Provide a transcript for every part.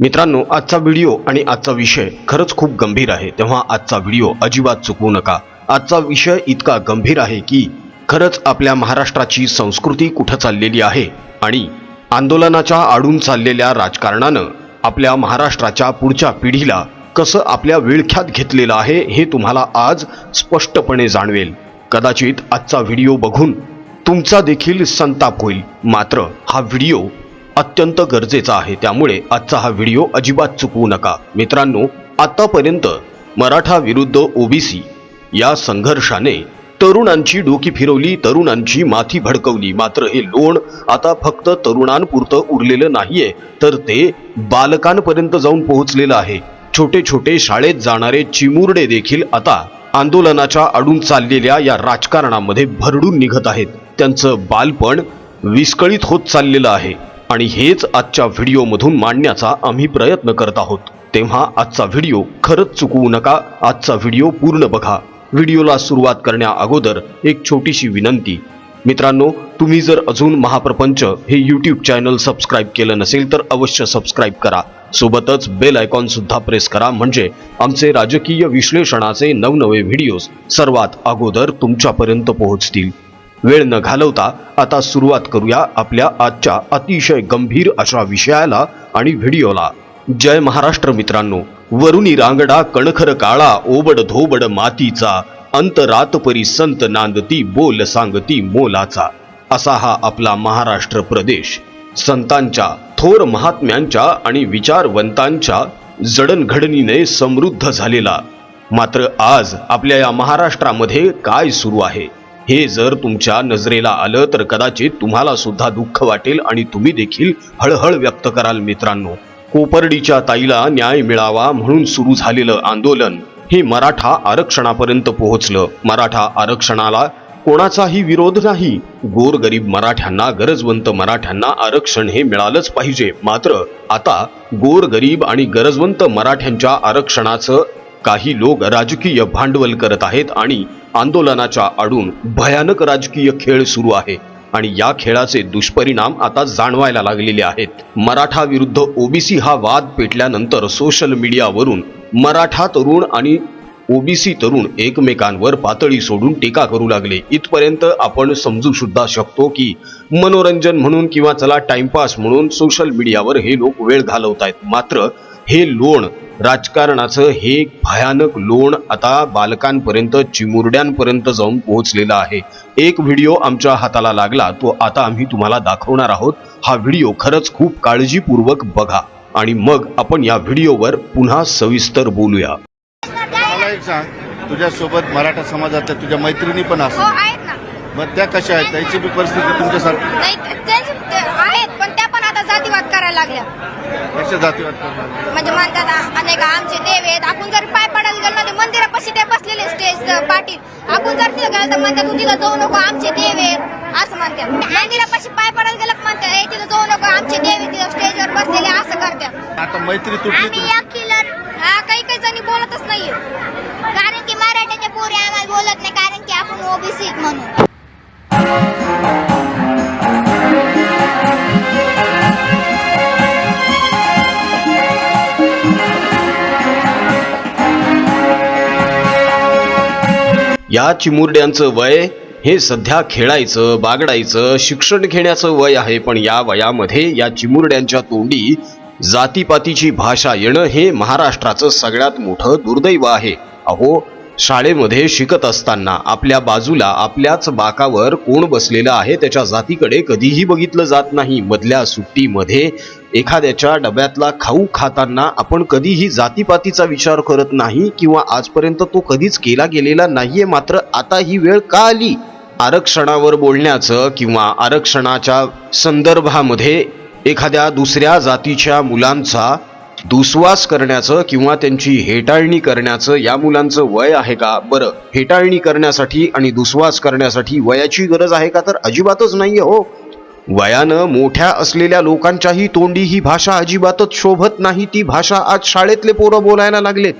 मित्रांनो आजचा व्हिडिओ आणि आजचा विषय खरंच खूप गंभीर आहे. तेव्हा आजचा व्हिडिओ अजिबात चुकवू नका. आजचा विषय इतका गंभीर आहे की खरंच आपल्या महाराष्ट्राची संस्कृती कुठं चाललेली आहे आणि आंदोलनाच्या आडून चाललेल्या राजकारणानं आपल्या महाराष्ट्राच्या पुढच्या पिढीला कसं आपल्या विळख्यात घेतलेलं आहे हे तुम्हाला आज स्पष्टपणे जाणवेल. कदाचित आजचा व्हिडिओ बघून तुमचा देखील संताप होईल. मात्र हा व्हिडिओ अत्यंत गरजेचा आहे. त्यामुळे आजचा हा व्हिडिओ अजिबात चुकवू नका. मित्रांनो आतापर्यंत मराठा विरुद्ध ओबीसी या संघर्षाने तरुणांची डोकी फिरवली तरुणांची माथी भडकवली. मात्र हे लोण आता फक्त तरुणांपुरतं उरलेलं नाहीये तर ते बालकांपर्यंत जाऊन पोहोचलेलं आहे. छोटे छोटे शाळेत जाणारे चिमुरडे देखील आता आंदोलनाच्या आडून चाललेल्या या राजकारणामध्ये भरडून निघत आहेत. त्यांचं बालपण विस्कळीत होत चाललेलं आहे. आणि हेच आजच्या व्हिडिओमधून मांडण्याचा आम्ही प्रयत्न करत आहोत. तेव्हा आजचा व्हिडिओ खरंच चुकवू नका. आजचा व्हिडिओ पूर्ण बघा. व्हिडिओला सुरुवात करण्या अगोदर एक छोटीशी विनंती. मित्रांनो तुम्ही जर अजून महाप्रपंच हे यूट्यूब चॅनल सबस्क्राईब केलं नसेल तर अवश्य सबस्क्राईब करा. सोबतच बेल आयकॉन सुद्धा प्रेस करा. म्हणजे आमचे राजकीय विश्लेषणाचे नवनवे व्हिडिओज सर्वात अगोदर तुमच्यापर्यंत पोहोचतील. वेळ न घालवता आता सुरुवात करूया आपल्या आजच्या अतिशय गंभीर अशा विषयाला आणि व्हिडिओला. जय महाराष्ट्र मित्रांनो वरुणी रांगडा कणखर काळा ओबड धोबड मातीचा अंतरातपरी संत नांदती बोल सांगती मोलाचा. असा हा आपला महाराष्ट्र प्रदेश. संतांच्या थोर महात्म्यांच्या आणि विचारवंतांच्या जडणघडणीने समृद्ध झालेला. मात्र आज आपल्या या महाराष्ट्रामध्ये काय सुरू आहे? हे जर तुमच्या नजरेला आलं तर कदाचित तुम्हाला सुद्धा दुःख वाटेल आणि तुम्ही देखील हळहळ व्यक्त कराल मित्रांनो. कोपर्डीच्या ताईला न्याय मिळावा म्हणून सुरू झालेलं आंदोलन हे मराठा आरक्षणापर्यंत पोहोचलं. मराठा आरक्षणाला कोणाचाही विरोध नाही. गोरगरीब मराठ्यांना गरजवंत मराठ्यांना आरक्षण हे मिळालंच पाहिजे. मात्र आता गोरगरीब आणि गरजवंत मराठ्यांच्या आरक्षणाचं काही लोक राजकीय भांडवल करत आहेत आणि आंदोलनाच्या आडून भयानक राजकीय खेळ सुरू आहे आणि या खेळाचे दुष्परिणाम आता जाणवायला लागलेले आहेत. मराठा विरुद्ध ओबीसी हा वाद पेटल्यानंतर सोशल मीडियावरून मराठा तरुण आणि ओबीसी तरुण एकमेकांवर पातळी सोडून टीका करू लागले. इथपर्यंत आपण समजू सुद्धा शकतो की मनोरंजन म्हणून किंवा चला टाइमपास म्हणून सोशल मीडियावर हे लोक वेळ घालवत आहेत मात्र हे लोण राजकारणाचं हे भयानक लोण आता बालकांपर्यंत चिमुरड्यांपर्यंत जाऊन पोहोचलेला आहे. एक व्हिडिओ आमच्या हाताला लागला तो आता आम्ही तुम्हाला दाखवणार आहोत. हा व्हिडिओ खरंच खूप काळजीपूर्वक बघा आणि मग आपण या व्हिडिओवर पुन्हा सविस्तर बोलूया. मला एक सांग तुझ्यासोबत मराठा समाजातल्या तुझ्या मैत्रिणी पण हो असतात आहेत ना. मग त्या कशा आहेत? त्यांची बी परिस्थिती तुमच्यासारखी नाही ते- त्यांचे ते आहेत पण त्या पण आता जातीवाद करायला लागल्या. कशा जातीवाद करणार? म्हणजे म्हणतात अनेक आमचे देव आहेत. आपण जर पाय पडायला गेलो ना ते मंदिरापाशी ते बसलेले स्टेज पाठीत आपण जर तिथं गेलं तर म्हणतात तू तिथं जाऊ नको आमचे देव आहेत. असं म्हणतात. मंदिरापाशी पाय पडायला गेलं की म्हणतात "ए, तिथं जाऊ नको आमचे देव आहेत तिथं स्टेजवर बसलेले. असं करतात. आता मैत्री तुटली आम्ही तुमची. एक किलर हा काही काही जणी बोलतच नाहीये. कारण की मराठ्याच्या पोरी आम्हाला बोलत नाही कारण की आपण ओबीसी म्हणून. या चिमुरड्यांचं वय हे सध्या खेळायचं बागडायचं शिक्षण घेण्याचं वय आहे पण या वयामध्ये या चिमुरड्यांच्या तोंडी जातीपातीची भाषा येणं हे महाराष्ट्राचं सगळ्यात मोठं दुर्दैव आहे. अहो शाळेमध्ये शिकत असताना आपल्या बाजूला आपल्याच बाकावर कोण बसलेलं आहे त्याच्या जातीकडे कधीही बघितलं जात नाही. मधल्या सुट्टीमध्ये एखाद्याच्या डब्यातला खाऊ खाताना आपण कधीही जातीपातीचा विचार करत नाही किंवा आजपर्यंत तो कधीच केला गेलेला नाहीये मात्र आता ही वेळ का आली? आरक्षणावर बोलण्याचं किंवा आरक्षणाच्या संदर्भामध्ये एखाद्या दुसऱ्या जातीच्या मुलांचा दुस्वास करण्याचं किंवा त्यांची हेटाळणी करण्याचं या मुलांचं वय आहे का? बरं हेटाळणी करण्यासाठी आणि दुस्वास करण्यासाठी वयाची गरज आहे का? तर अजिबातच नाहीये हो. वयानं मोठ्या असलेल्या लोकांच्याही तोंडी ही भाषा अजिबातच शोभत नाही. ती भाषा आज शाळेतले पोरं बोलायला लागलेत.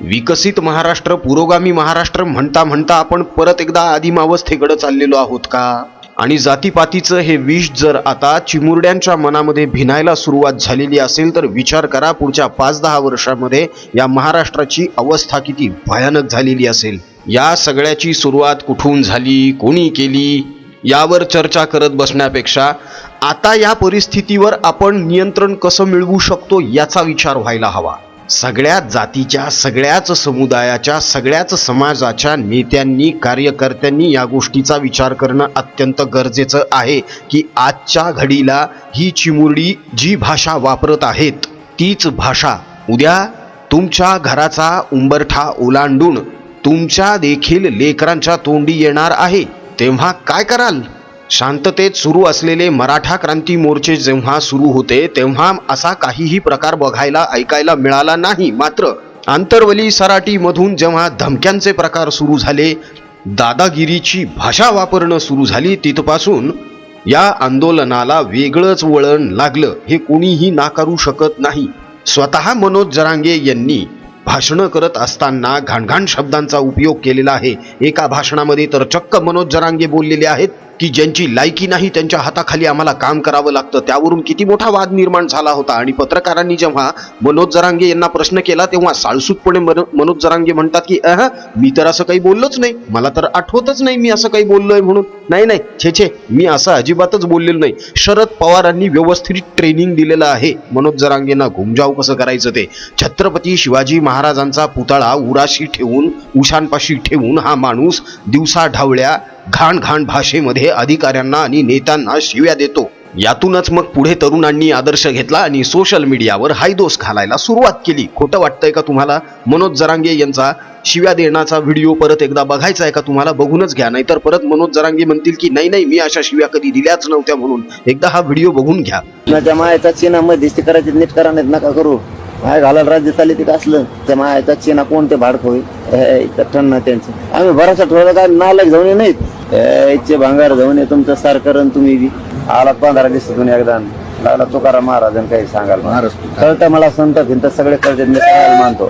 विकसित महाराष्ट्र पुरोगामी महाराष्ट्र म्हणता म्हणता आपण परत एकदा आदिमावस्थेकडे चाललेलो आहोत का? आणि जातीपातीचं हे विष जर आता चिमुरड्यांच्या मनामध्ये भिनायला सुरुवात झालेली असेल तर विचार करा पुढच्या पाच दहा वर्षामध्ये या महाराष्ट्राची अवस्था किती भयानक झालेली असेल. या सगळ्याची सुरुवात कुठून झाली? कोणी केली? यावर चर्चा करत बसण्यापेक्षा आता या परिस्थितीवर आपण नियंत्रण कसं मिळवू शकतो याचा विचार व्हायला हवा. सगळ्याच जातीच्या सगळ्याच समुदायाच्या सगळ्याच समाजाच्या नेत्यांनी कार्यकर्त्यांनी या गोष्टीचा विचार करणं अत्यंत गरजेचं आहे की आजच्या घडीला ही चिमुरडी जी भाषा वापरत आहेत तीच भाषा. उद्या तुमच्या घराचा उंबरठा ओलांडून तुमच्या देखील लेकरांच्या तोंडी येणार आहे. तेव्हा काय कराल? शांततेत सुरू असलेले मराठा क्रांती मोर्चे जेव्हा सुरू होते तेव्हा असा काहीही प्रकार बघायला ऐकायला मिळाला नाही. मात्र आंतरवली सराटीमधून जेव्हा धमक्यांचे प्रकार सुरू झाले दादागिरीची भाषा वापरणं सुरू झाली तिथपासून या आंदोलनाला वेगळंच वळण लागलं. हे कोणीही नाकारू शकत नाही. स्वतः मनोज जरांगे यांनी भाषणं करत असताना घाणघाण शब्दांचा उपयोग केलेला आहे. एका भाषणामध्ये तर चक्क मनोज जरांगे बोललेले आहेत. की ज्यांची लायकी नाही त्यांच्या हाताखाली आम्हाला काम करावं लागतं. त्यावरून किती मोठा वाद निर्माण झाला होता. आणि पत्रकारांनी जेव्हा मनोज जरांगे यांना प्रश्न केला तेव्हा साळसूतपणे मनोज जरांगे म्हणतात की अह मी तर असं काही बोललोच नाही. मला तर आठवतच नाही मी असं काही बोललोय म्हणून. नाही नाही छे छे मी असं अजिबातच बोललेलो नाही. शरद पवारांनी व्यवस्थित ट्रेनिंग दिलेलं आहे मनोज जरांगेंना. घुमजाव कसं करायचं ते? छत्रपती शिवाजी महाराजांचा पुतळा उराशी ठेवून उशांपाशी ठेवून हा माणूस दिवसा ढावळ्या घाण घाण भाषेमध्ये अधिकाऱ्यांना आणि नेत्यांना शिव्या देतो. यातूनच मग पुढे तरुणांनी आदर्श घेतला आणि सोशल मीडियावर हायदोस घालायला सुरुवात केली. खोटं वाटतंय का तुम्हाला? मनोज जरांगे यांचा शिव्या देण्याचा व्हिडिओ परत एकदा बघायचा आहे का तुम्हाला? बघूनच घ्या नाहीतर परत मनोज जरांगे म्हणतील की नाही नाही मी अशा शिव्या कधी दिल्याच नव्हत्या म्हणून. एकदा हा व्हिडिओ बघून घ्या. त्या मायाचा चिन्ह मध्यस्थी करायचे नीट करा नाहीत नका करू. माय घालायला राज्य चालले ते असलं? त्या मायाचा चेना कोणते भाडक होईल त्यांचं. आम्ही भरोसा ठेवला काय नालायक जाऊन नाहीत इच्छे भांगार जाऊन ये तुमचं सरकार आणि तुम्ही बी. आला पंधरा दिवसातून एकदा. लागला तुकाराम महाराज काही सांगाल कळतं मला संत भिंत सगळे कळते मी सगळ्याला मानतो.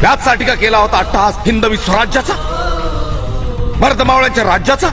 त्याचसाठी का केला होता अट्टहास हिंदवी स्वराज्याचा? मर्दमावळ्याच्या राज्याचा?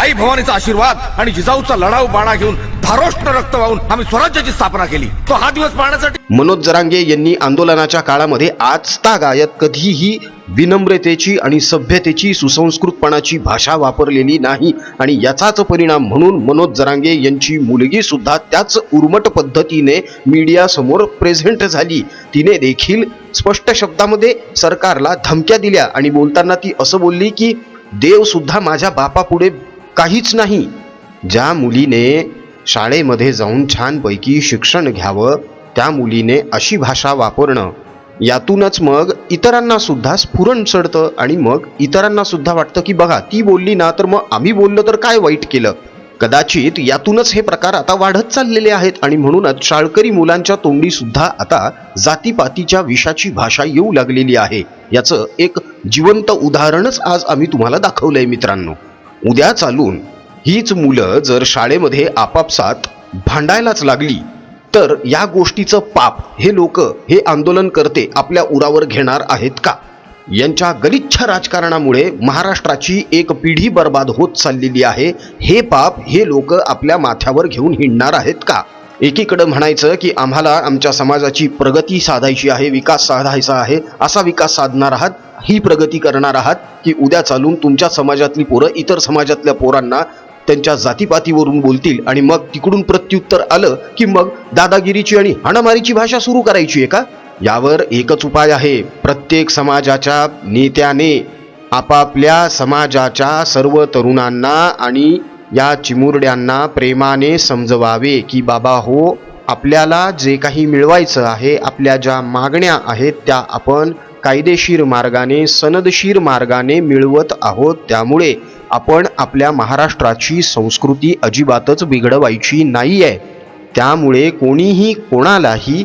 आई भवानीचा आशीर्वाद आणि जिजाऊचा लढाऊ बाणा घेऊन धारोष्ट रक्त वाहून आम्ही स्वराज्याची स्थापना केली. तो हा दिवस पाहण्यासाठी मनोज जरांगे यांनी आंदोलनाच्या काळामध्ये आजता गायत कधीही विनम्रतेची आणि सभ्यतेची सुसंस्कृतपणाची भाषा वापरलेली नाही आणि याचाच परिणाम म्हणून मनोज जरांगे यांची मुलगी सुद्धा त्याच उर्मट पद्धतीने मीडिया समोर प्रेझेंट झाली. तिने देखील स्पष्ट शब्दामध्ये सरकारला धमक्या दिल्या आणि बोलताना ती असं बोलली की देव सुद्धा माझ्या बापापुढे काहीच नाही. ज्या मुलीने शाळेमध्ये जाऊन छानपैकी शिक्षण घ्यावं त्या मुलीने अशी भाषा वापरणं यातूनच मग इतरांना सुद्धा स्फुरण चढतं आणि मग इतरांना सुद्धा वाटतं की बघा ती बोलली ना तर मग आम्ही बोललो तर काय वाईट केलं? कदाचित यातूनच हे प्रकार आता वाढत चाललेले आहेत आणि म्हणूनच शाळकरी मुलांच्या तोंडी सुद्धा आता जातीपातीच्या विषाची भाषा येऊ लागलेली आहे. याचं एक जिवंत उदाहरणच आज आम्ही तुम्हाला दाखवलंय मित्रांनो. उद्या चालून हीच मुलं जर शाळेमध्ये आपापसात भांडायलाच लागली तर या गोष्टीचं पाप हे लोक हे आंदोलन करते आपल्या उरावर घेणार आहेत का? यांच्या गलिच्छ राजकारणामुळे महाराष्ट्राची एक पिढी बर्बाद होत चाललेली आहे. हे पाप हे लोक आपल्या माथ्यावर घेऊन हिंडणार आहेत का? एकीकडं म्हणायचं की आम्हाला आमच्या समाजाची प्रगती साधायची आहे विकास साधायचा आहे असा विकास साधणार आहात ही प्रगती करणार आहात की उद्या चालून तुमच्या समाजातली पोरं इतर समाजातल्या पोरांना त्यांच्या जातीपातीवरून बोलतील आणि मग तिकडून प्रत्युत्तर आलं की मग दादागिरीची आणि हाणामारीची भाषा सुरू करायची आहे का? यावर एकच उपाय आहे. प्रत्येक समाजाच्या नेत्याने आपापल्या समाजाच्या सर्व तरुणांना आणि या चिमुरड्यांना प्रेमाने समजवावे की बाबा हो आपल्याला जे काही मिळवायचं आहे आपल्या ज्या मागण्या आहेत त्या आपण कायदेशीर मार्गाने सनदशीर मार्गाने मिळवत आहोत. त्यामुळे आपण आपल्या महाराष्ट्राची संस्कृती अजिबातच बिघडवायची नाही आहे त्यामुळे कोणीही कोणालाही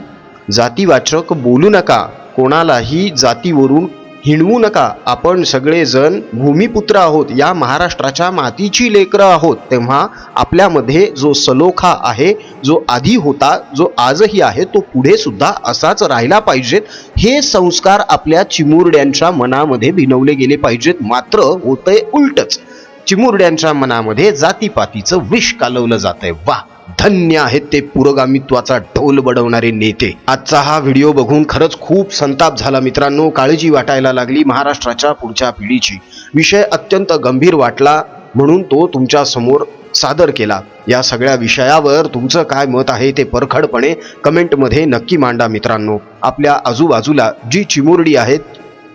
जातीवाचक बोलू नका. कोणालाही जातीवरून हिणवू नका. आपण सगळेजण भूमिपुत्र आहोत. या महाराष्ट्राच्या मातीची लेकरं आहोत. तेव्हा आपल्यामध्ये जो सलोखा आहे जो आधी होता जो आजही आहे तो पुढे सुद्धा असाच राहिला पाहिजेत. हे संस्कार आपल्या चिमुरड्यांच्या मनामध्ये भिनवले गेले पाहिजेत. मात्र होतंय उलटच. चिमुरड्यांच्या मनामध्ये जातीपातीचं विष कालवलं जातंय. वा धन्य आहेत ते पुरोगामित्वाचा ढोल बडवणारे नेते. आजचा हा व्हिडिओ बघून खरंच खूप संताप झाला मित्रांनो. काळजी वाटायला लागली महाराष्ट्राच्या पुढच्या पिढीची. विषय अत्यंत गंभीर वाटला म्हणून तो तुमच्यासमोर सादर केला. या सगळ्या विषयावर तुमचं काय मत आहे ते परखडपणे कमेंटमध्ये नक्की मांडा मित्रांनो. आपल्या आजूबाजूला जी चिमुरडी आहेत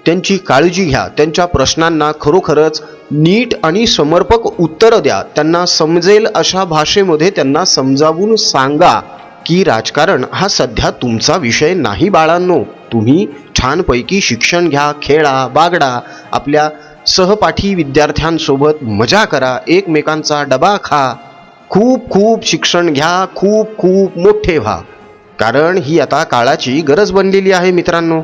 त्यांची काळजी घ्या. त्यांच्या प्रश्नांना खरोखरच नीट आणि समर्पक उत्तरं द्या. त्यांना समजेल अशा भाषेमध्ये त्यांना समजावून सांगा की राजकारण हा सध्या तुमचा विषय नाही बाळांनो. तुम्ही छानपैकी शिक्षण घ्या खेळा बागडा. आपल्या सहपाठी विद्यार्थ्यांसोबत मजा करा. एकमेकांचा डबा खा. खूप खूप शिक्षण घ्या. खूप खूप मोठे व्हा. कारण ही आता काळाची गरज बनलेली आहे मित्रांनो.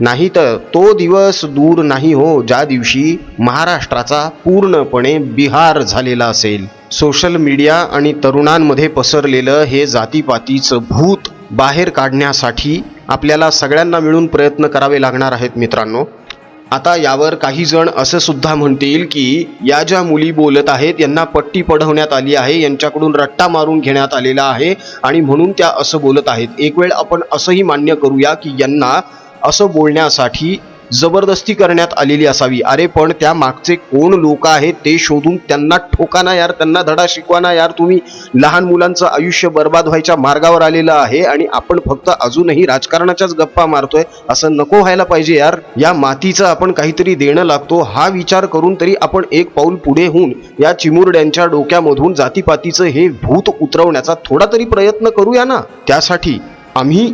नाही तर तो दिवस दूर नाही हो ज्या दिवशी महाराष्ट्राचा पूर्णपणे बिहार झालेला असेल. सोशल मीडिया आणि तरुणांमध्ये पसरलेलं हे जातीपातीचं भूत बाहेर काढण्यासाठी आपल्याला सगळ्यांना मिळून प्रयत्न करावे लागणार आहेत मित्रांनो. आता यावर काही जण असं सुद्धा म्हणतील की या ज्या मुली बोलत आहेत यांना पट्टी पढवण्यात आली आहे यांच्याकडून रट्टा मारून घेण्यात आलेला आहे आणि म्हणून त्या असं बोलत आहेत. एक वेळ आपण असंही मान्य करूया की यांना असं बोलण्यासाठी जबरदस्ती करण्यात आलेली असावी. अरे पण त्या मागचे कोण लोक आहेत ते शोधून त्यांना ठोकाना यार त्यांना धडा शिकवाना यार. तुम्ही लहान मुलांचं आयुष्य बर्बाद व्हायच्या मार्गावर आलेलं आहे आणि आपण फक्त अजूनही राजकारणाच्याच गप्पा मारतोय असं नको व्हायला पाहिजे यार. या मातीचं आपण काहीतरी देणं लागतो. हा विचार करून तरी आपण एक पाऊल पुढे होऊन या चिमुरड्यांच्या डोक्यामधून जातीपातीचं हे भूत उतरवण्याचा थोडा तरी प्रयत्न करूया ना? त्यासाठी आम्ही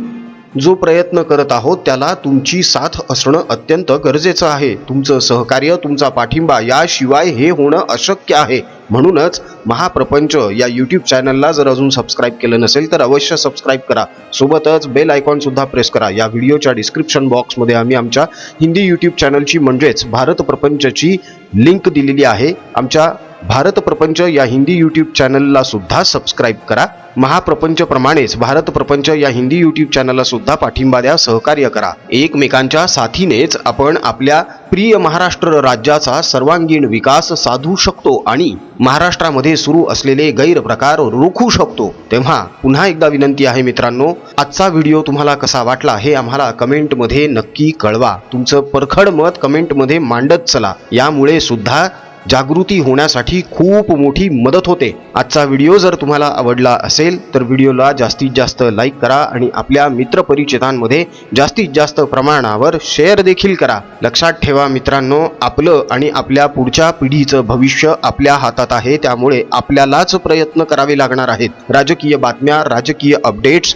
जो प्रयत्न करत आहोत त्याला तुमची साथ असणं अत्यंत गरजेचं आहे. तुमचं सहकार्य तुमचा पाठिंबा याशिवाय हे होणं अशक्य आहे. म्हणूनच महाप्रपंच या यूट्यूब चॅनलला जर अजून सबस्क्राईब केलं नसेल तर अवश्य सबस्क्राईब करा. सोबतच बेल आयकॉन सुद्धा प्रेस करा. या व्हिडिओच्या डिस्क्रिप्शन बॉक्समध्ये आम्ही आमच्या हिंदी यूट्यूब चॅनलची म्हणजेच भारत प्रपंचची लिंक दिलेली आहे. आमच्या भारत प्रपंच या हिंदी यूट्यूब चॅनलला सुद्धा सबस्क्राईब करा. महाप्रपंच प्रमाणेच भारत प्रपंच या हिंदी यूट्यूब चॅनलला सुद्धा पाठिंबा द्या सहकार्य करा. एकमेकांच्या साथीनेच आपण आपल्या प्रिय महाराष्ट्र राज्याचा सर्वांगीण विकास साधू शकतो आणि महाराष्ट्रामध्ये सुरू असलेले गैरप्रकार रोखू शकतो. तेव्हा पुन्हा एकदा विनंती आहे मित्रांनो आजचा व्हिडिओ तुम्हाला कसा वाटला हे आम्हाला कमेंटमध्ये नक्की कळवा. तुमचं परखड मत कमेंटमध्ये मांडत चला. यामुळे सुद्धा जागृती होण्यासाठी खूप मोठी मदत होते. आजचा व्हिडिओ जर तुम्हाला आवडला असेल तर व्हिडिओला जास्तीत जास्त लाईक करा आणि आपल्या मित्रपरिचितांमध्ये जास्तीत जास्त प्रमाणावर शेअर देखील करा. लक्षात ठेवा मित्रांनो आपलं आणि आपल्या पुढच्या पिढीचं भविष्य आपल्या हातात आहे त्यामुळे आपल्यालाच प्रयत्न करावे लागणार आहेत. राजकीय बातम्या राजकीय अपडेट्स